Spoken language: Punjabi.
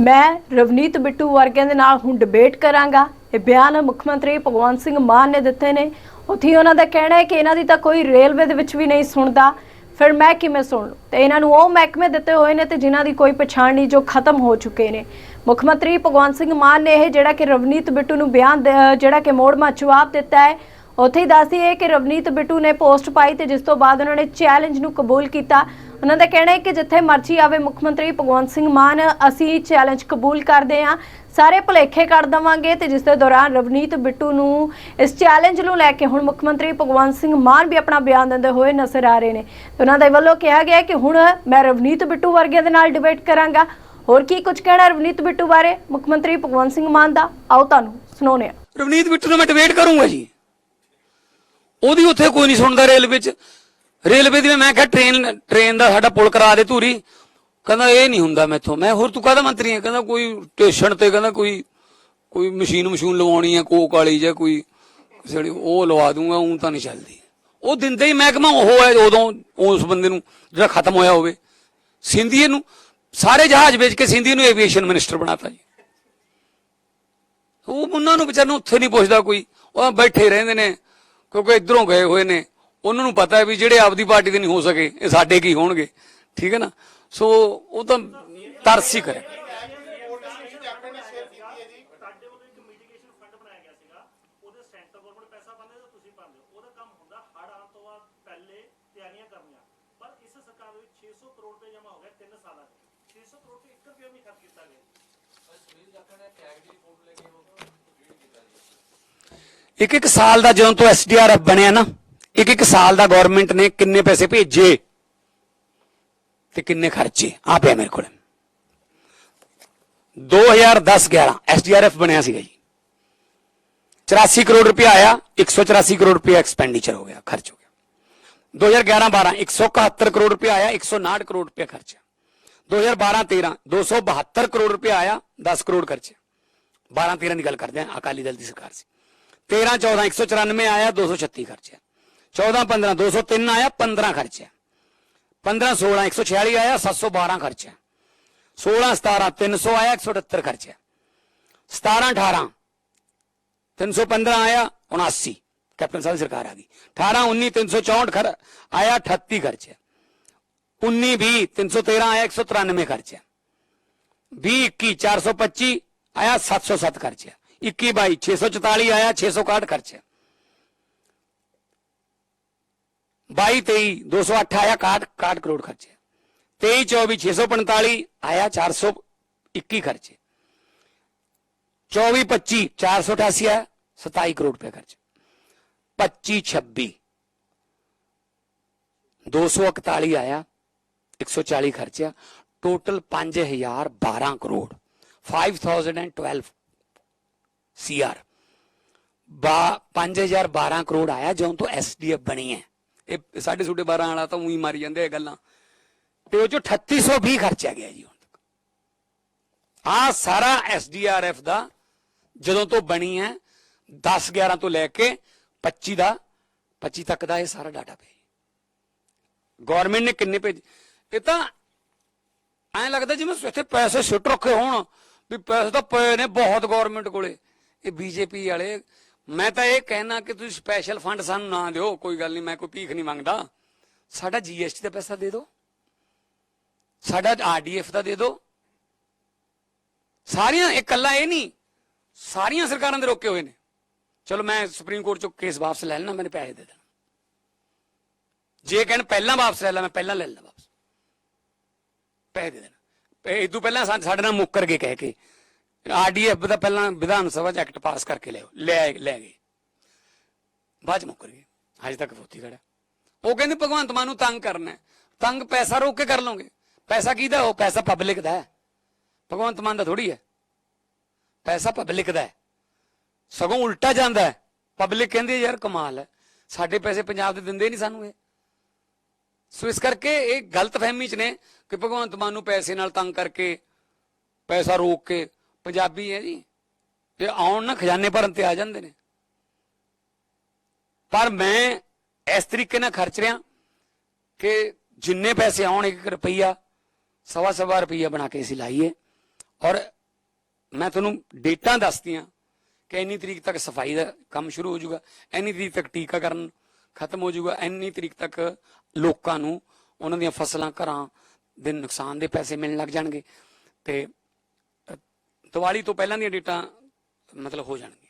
ਮੈਂ ਰਵਨੀਤ ਬਿੱਟੂ ਵਰਗਿਆਂ ਦੇ ਨਾਲ ਹੁਣ ਡਿਬੇਟ ਕਰਾਂਗਾ। ਇਹ ਬਿਆਨ ਮੁੱਖ ਮੰਤਰੀ ਭਗਵੰਤ ਸਿੰਘ ਮਾਨ ਨੇ ਦਿੱਤੇ ਨੇ। ਉੱਥੇ ਹੀ ਉਹਨਾਂ ਦਾ ਕਹਿਣਾ ਹੈ ਕਿ ਇਹਨਾਂ ਦੀ ਤਾਂ ਕੋਈ ਰੇਲਵੇ ਦੇ ਵਿੱਚ ਵੀ ਨਹੀਂ ਸੁਣਦਾ। ਫਿਰ ਮੈਂ ਕਿਵੇਂ ਸੁਣ ਲੂ ਤੇ ਇਹਨਾਂ ਨੂੰ ਉਹ ਮਹਿਕਮੇ ਦਿੱਤੇ ਹੋਏ ਨੇ ਤੇ ਜਿਨ੍ਹਾਂ ਦੀ ਕੋਈ ਪਛਾਣ ਨਹੀਂ ਜੋ ਖਤਮ ਹੋ ਚੁੱਕੇ ਨੇ। ਮੁੱਖ ਮੰਤਰੀ ਭਗਵੰਤ ਸਿੰਘ ਮਾਨ ਨੇ ਇਹ ਜਿਹੜਾ ਕਿ ਰਵਨੀਤ ਬਿੱਟੂ ਨੂੰ ਬਿਆਨ ਜਿਹੜਾ ਕਿ ਮੋੜਮਾ ਜਵਾਬ ਦਿੱਤਾ ਹੈ, ਉੱਥੇ ਹੀ ਦੱਸਦੀ ਹੈ ਕਿ ਰਵਨੀਤ ਬਿੱਟੂ ਨੇ ਪੋਸਟ ਪਾਈ ਤੇ ਜਿਸ ਤੋਂ ਬਾਅਦ ਉਹਨਾਂ ਨੇ ਚੈਲੰਜ ਨੂੰ ਕਬੂਲ ਕੀਤਾ। ਉਹਨਾਂ ਦਾ ਕਹਿਣਾ ਹੈ ਕਿ ਜਿੱਥੇ ਮਰਜ਼ੀ ਆਵੇ ਮੁੱਖ ਮੰਤਰੀ ਭਗਵੰਤ ਸਿੰਘ ਮਾਨ, ਅਸੀਂ ਚੈਲੰਜ ਕਬੂਲ ਕਰਦੇ ਹਾਂ। ਸਾਰੇ ਭੁਲੇਖੇ ਕੱਢ ਦਵਾਂਗੇ ਤੇ ਜਿਸ ਦੇ ਦੌਰਾਨ ਰਵਨੀਤ ਬਿੱਟੂ ਨੂੰ ਇਸ ਚੈਲੰਜ ਨੂੰ ਲੈ ਕੇ ਹੁਣ ਮੁੱਖ ਮੰਤਰੀ ਭਗਵੰਤ ਸਿੰਘ ਮਾਨ ਵੀ ਆਪਣਾ ਬਿਆਨ ਦਿੰਦੇ ਹੋਏ ਨਜ਼ਰ ਆ ਰਹੇ ਨੇ। ਉਹਨਾਂ ਦੇ ਵੱਲੋਂ ਕਿਹਾ ਗਿਆ ਕਿ ਹੁਣ ਮੈਂ ਰਵਨੀਤ ਬਿੱਟੂ ਵਰਗਿਆਂ ਦੇ ਨਾਲ ਡਿਬੇਟ ਕਰਾਂਗਾ। ਹੋਰ ਕੀ ਕੁਝ ਕਹਿਣਾ ਰਵਨੀਤ ਬਿੱਟੂ ਬਾਰੇ? ਮੁੱਖ ਮੰਤਰੀ ਭਗਵੰਤ ਸਿੰਘ ਮਾਨ ਦਾ। ਆਓ ਤੁਹਾਨੂੰ ਸੁਣਾਉਂਦੇ ਹਾਂ। ਰਵਨੀਤ ਬਿੱਟੂ ਨੂੰ ਮੈਂ ਡਿਬੇਟ ਕਰੂੰਗਾ ਜੀ। ਉਹਦੀ ਉੱਥੇ ਕੋਈ ਨਹੀਂ ਸੁਣਦਾ ਰੇਲਵੇ 'ਚ ਰੇਲਵੇ ਦੀ ਮੈਂ ਕਿਹਾ ਟ੍ਰੇਨ ਟ੍ਰੇਨ ਦਾ ਸਾਡਾ ਪੁਲ ਕਰਾ ਦੇ ਧੂਰੀ। ਕਹਿੰਦਾ ਇਹ ਨਹੀਂ ਹੁੰਦਾ ਮੈਥੋਂ। ਮੈਂ ਹੋਰ ਤੂੰ ਕਾਹਦਾ ਮੰਤਰੀ ਹੈ ਕਹਿੰਦਾ ਕੋਈ ਸਟੇਸ਼ਨ ਤੇ ਕਹਿੰਦਾ ਕੋਈ ਕੋਈ ਮਸ਼ੀਨ ਮਸ਼ੂਨ ਲਵਾਉਣੀ ਹੈ ਕੋਕ ਵਾਲੀ ਜਾਂ ਕੋਈ ਜਿਹੜੀ ਉਹ ਲਵਾ ਦੂੰਗਾ ਉਹ ਤਾਂ ਨਹੀਂ ਚੱਲਦੀ। ਉਹ ਦਿੰਦੇ ਹੀ ਮਹਿਕਮਾ ਉਹ ਹੈ ਉਦੋਂ, ਉਸ ਬੰਦੇ ਨੂੰ ਜਿਹੜਾ ਖਤਮ ਹੋਇਆ ਹੋਵੇ। ਸਿੰਧੀਏ ਨੂੰ, ਸਾਰੇ ਜਹਾਜ਼ ਵੇਚ ਕੇ ਸਿੰਧੀ ਨੂੰ ਐਵੀਏਸ਼ਨ ਮਿਨਿਸਟਰ ਬਣਾਤਾ ਜੀ। ਉਹ ਉਹਨਾਂ ਨੂੰ ਵਿਚਾਰ ਨੂੰ ਉੱਥੇ ਨਹੀਂ ਪੁੱਛਦਾ ਕੋਈ। ਉਹ ਬੈਠੇ ਰਹਿੰਦੇ ਨੇ, ਕਿਉਂਕਿ ਇਧਰੋਂ ਗਏ ਹੋਏ ਨੇ। ਉਹਨਾਂ ਨੂੰ ਪਤਾ ਹੈ ਵੀ ਜਿਹੜੇ ਆਪਦੀ ਪਾਰਟੀ ਦੇ ਨਹੀਂ ਹੋ ਸਕੇ, ਇਹ ਸਾਡੇ ਕੀ ਹੋਣਗੇ, ਠੀਕ ਹੈ ਨਾ? ਸੋ ਉਹ ਤਾਂ ਤਰਸ ਹੀ ਕਰੇ ਇੱਕ ਮਿਟੀਗੇਸ਼ਨ ਫੰਡ ਬਣਾਇਆ ਗਿਆ ਸੀਗਾ ਉਹਦੇ ਸੈਂਟਰ ਗਵਰਨਮੈਂਟ ਪੈਸਾ ਪਾਉਂਦੇ ਤਾਂ ਤੁਸੀਂ ਪਾਉਂਦੇ ਹੋ ਉਹਦਾ ਕੰਮ ਹੁੰਦਾ ਹੜ ਆਉਣ ਤੋਂ ਬਾਅਦ ਪਹਿਲੇ ਤਿਆਰੀਆਂ ਕਰਨੀਆਂ ਪਰ ਇਸ ਸਰਕਾਰ ਦੇ ਵਿੱਚ 600 ਕਰੋੜ ਰੁਪਏ ਜਮ੍ਹਾਂ ਹੋ ਗਿਆ 3 ਸਾਲਾਂ 'ਚ 600 ਕਰੋੜ ਤੇ 1 ਰੁਪਿਆ ਵੀ ਨਹੀਂ ਖਰਚ ਕੀਤਾ ਗਿਆ ਇੱਕ ਇੱਕ ਸਾਲ ਦਾ ਜਦੋਂ ਤੋਂ ਐਸਡੀਆਰਐਫ ਬਣਿਆ ਨਾ ਇੱਕ ਇੱਕ ਸਾਲ ਦਾ ਗਵਰਨਮੈਂਟ ਨੇ ਕਿੰਨੇ ਪੈਸੇ ਭੇਜੇ ਤੇ ਕਿੰਨੇ ਖਰਚੇ ਆ ਪਿਆ ਮੇਰੇ ਕੋਲ 2010-11 ਐਸਡੀਆਰਐਫ ਬਣਿਆ ਸੀਗਾ ਜੀ 84 ਕਰੋੜ ਰੁਪਏ ਆਇਆ 184 ਕਰੋੜ ਰੁਪਏ ਐਕਸਪੈਂਡੀਚਰ ਹੋ ਗਿਆ ਖਰਚ ਹੋ ਗਿਆ 2011-12 171 ਕਰੋੜ ਰੁਪਏ ਆਇਆ 159 ਕਰੋੜ ਰੁਪਏ ਖਰਚਿਆ 2012-13 272 ਕਰੋੜ ਰੁਪਏ ਆਇਆ 10 ਕਰੋੜ ਖਰਚਿਆ 12-13 ਦੀ ਗੱਲ ਕਰਦੇ ਹਾਂ ਅਕਾਲੀ ਦਲ ਦੀ ਸਰਕਾਰ ਸੀ 13-14 194 ਆਇਆ 236 चौदह, पंद्रह, दो सौ तीन आया, पंद्रह खर्चा पंद्रह, सोलह, एक सौ छियाली आया, सत सौ बारह खर्चा सोलह, सतारह, तीन सौ आया, एक सौ अठहत्तर खर्चा सतारह, अठारह, तीन सौ पंद्रह आया, उनासी। कैप्टन साहब, सरकार आ गई। अठारह, उन्नीस, तीन सौ चौंठ खर आया अठत्ती खर्चा उन्नीस भी तीन सौ तेरह आया, एक सौ तिरानवे खर्चा भी इक्की चार सौ पच्चीस आया, सात सौ सात खर्चा इक्की बाई छह सौ चौतालीस आया, छह सौ साठ खर्चा 22 23 208 ਆਇਆ 61 61 ਕਰੋੜ ਖਰਚਿਆ। 23 24 645 ਆਇਆ 421 ਖਰਚੇ। 24 25 488 ਆਇਆ 27 ਕਰੋੜ ਰੁਪਏ ਖਰਚ। 25 26 241 ਆਇਆ 140 ਖਰਚਿਆ। ਟੋਟਲ 5012 ਕਰੋੜ। 5012 ਸੀਆਰ। ਬਾ 5012 ਕਰੋੜ ਆਇਆ, ਜਦੋਂ ਤੋਂ ਐਸਡੀਐਫ ਬਣੀ ਹੈ। ਇਹ ਸਾਡੇ ਛੋਟੇ 12 ਵਾਲਾ ਤਾਂ ਉਹੀ ਮਾਰੀ ਜਾਂਦੇ ਇਹ ਗੱਲਾਂ। ਤੇ ਉਹ ਚੋਂ 3820 ਖਰਚਿਆ ਗਿਆ ਜੀ ਹੁਣ ਤੱਕ। ਆ ਸਾਰਾ ਐਸਡੀਆਰਐਫ ਦਾ ਜਦੋਂ ਤੋਂ ਬਣੀ ਹੈ 10 11 ਤੋਂ ਲੈ ਕੇ 25 ਦਾ 25 ਤੱਕ ਦਾ ਇਹ ਸਾਰਾ ਡਾਟਾ ਪਿਆ ਗਵਰਨਮੈਂਟ ਨੇ ਕਿੰਨੇ ਭੇਜ, ਇਹ ਤਾਂ ਐਂ ਲੱਗਦਾ ਜਿਵੇਂ ਇੱਥੇ ਪੈਸੇ ਸੁੱਟ ਰੱਖੇ ਹੋਣ, ਵੀ ਪੈਸੇ ਤਾਂ ਪਏ ਨੇ ਬਹੁਤ ਗਵਰਨਮੈਂਟ ਕੋਲੇ। ਇਹ ਬੀਜੇਪੀ ਵਾਲੇ ਮੈਂ ਤਾਂ ਇਹ ਕਹਿਣਾ ਕਿ ਤੁਸੀਂ ਸਪੈਸ਼ਲ ਫੰਡ ਸਾਨੂੰ ਨਾ ਦਿਓ, ਕੋਈ ਗੱਲ ਨਹੀਂ, ਮੈਂ ਕੋਈ ਭੀਖ ਨਹੀਂ ਮੰਗਦਾ। ਸਾਡਾ ਜੀਐਸਟੀ ਦਾ ਪੈਸਾ ਦੇ ਦਿਓ। ਸਾਡਾ ਆਰਡੀਐਫ ਦਾ ਦੇ ਦਿਓ। ਸਾਰੀਆਂ, ਇਹ ਕੱਲਾ ਇਹ ਨਹੀਂ, ਸਾਰੀਆਂ ਸਰਕਾਰਾਂ ਦੇ ਰੋਕੇ ਹੋਏ ਨੇ। ਚਲੋ ਮੈਂ ਸੁਪਰੀਮ ਕੋਰਟ ਚੋਂ ਕੇਸ ਵਾਪਸ ਲੈ ਲੈਣਾ ਮੈਨੂੰ ਪੈਸੇ ਦੇ ਦੇਣਾ। ਜੇ ਕਹਿਣ ਪਹਿਲਾਂ ਵਾਪਸ ਲੈ ਲੈ, ਮੈਂ ਪਹਿਲਾਂ ਲੈ ਲੈਣਾ ਵਾਪਸ। ਪੈਸੇ ਦੇ ਦੇਣਾ। ਇਹ ਤੋਂ ਪਹਿਲਾਂ ਸਾਡੇ ਨਾਲ ਮੁੱਕਰ ਕੇ ਕਹਿ ਕੇ ਆਰਡੀਐਫ ਦਾ ਪਹਿਲਾਂ ਵਿਧਾਨ ਸਭਾ ਚ ਐਕਟ ਪਾਸ ਕਰਕੇ ਲਿਆਓ, ਲੈ ਲੈ ਗਏ। ਬਾਅਦ ਚ ਮੁੱਕਰ ਗਏ। ਹਜੇ ਤੱਕ ਫੋਤੀ ਖੜਾ ਉਹ ਕਹਿੰਦੇ ਭਗਵੰਤ ਮਾਨ ਨੂੰ ਤੰਗ ਕਰਨਾ ਤੰਗ ਪੈਸਾ ਰੋਕ ਕੇ ਕਰ ਲਓਗੇ। ਪੈਸਾ ਕਿਹਦਾ ਉਹ ਪੈਸਾ ਪਬਲਿਕ ਦਾ ਹੈ। ਭਗਵੰਤ ਮਾਨ ਦਾ ਥੋੜੀ ਹੈ। ਪੈਸਾ ਪਬਲਿਕ ਦਾ ਹੈ। ਸਗੋਂ ਉਲਟਾ ਜਾਂਦਾ ਹੈ। ਪਬਲਿਕ ਕਹਿੰਦੀ ਯਾਰ, ਕਮਾਲ ਹੈ। ਸਾਡੇ ਪੈਸੇ ਪੰਜਾਬ ਦੇ ਦਿੰਦੇ ਨਹੀਂ ਸਾਨੂੰ ਇਹ। ਸੋ ਇਸ ਕਰਕੇ ਇਹ ਗਲਤ ਫਹਿਮੀ ਚ ਨੇ ਕਿ ਭਗਵੰਤ ਮਾਨ ਨੂੰ ਪੈਸੇ ਨਾਲ ਤੰਗ ਕਰਕੇ, ਪੈਸਾ ਰੋਕ ਕੇ ਪੰਜਾਬੀ ਹੈ ਜੀ। ਇਹ ਆਉਣ ਨਾ ਖਜ਼ਾਨੇ ਭਰਨ ਤੇ ਆ ਜਾਂਦੇ ਨੇ। ਪਰ ਮੈਂ ਇਸ ਤਰੀਕੇ ਨਾਲ ਖਰਚ ਰਿਹਾ ਕਿ ਜਿੰਨੇ ਪੈਸੇ ਆਉਣ ਇੱਕ ਰੁਪਈਆ ਸਵਾ ਸਵਾ ਰੁਪਈਆ ਬਣਾ ਕੇ ਅਸੀਂ ਲਾਈਏ। ਔਰ ਮੈਂ ਤੁਹਾਨੂੰ ਡੇਟਾਂ ਦੱਸਤੀਆਂ ਕਿ ਇੰਨੀ ਤਰੀਕ ਤੱਕ ਸਫ਼ਾਈ ਦਾ ਕੰਮ ਸ਼ੁਰੂ ਹੋ ਜਾਊਗਾ, ਇੰਨੀ ਤਰੀਕ ਤੱਕ ਟੀਕਾਕਰਨ ਖਤਮ ਹੋ ਜਾਊਗਾ, ਇੰਨੀ ਤਰੀਕ ਤੱਕ ਲੋਕਾਂ ਨੂੰ ਉਹਨਾਂ ਦੀਆਂ ਫਸਲਾਂ, ਘਰਾਂ ਦੇ ਨੁਕਸਾਨ ਦੇ ਪੈਸੇ ਮਿਲਣ ਲੱਗ ਜਾਣਗੇ। ਤੇ ਦੀਵਾਲੀ ਤੋਂ ਪਹਿਲਾਂ ਦੀਆਂ ਡੇਟਾਂ ਮਤਲਬ ਹੋ ਜਾਣਗੀਆਂ।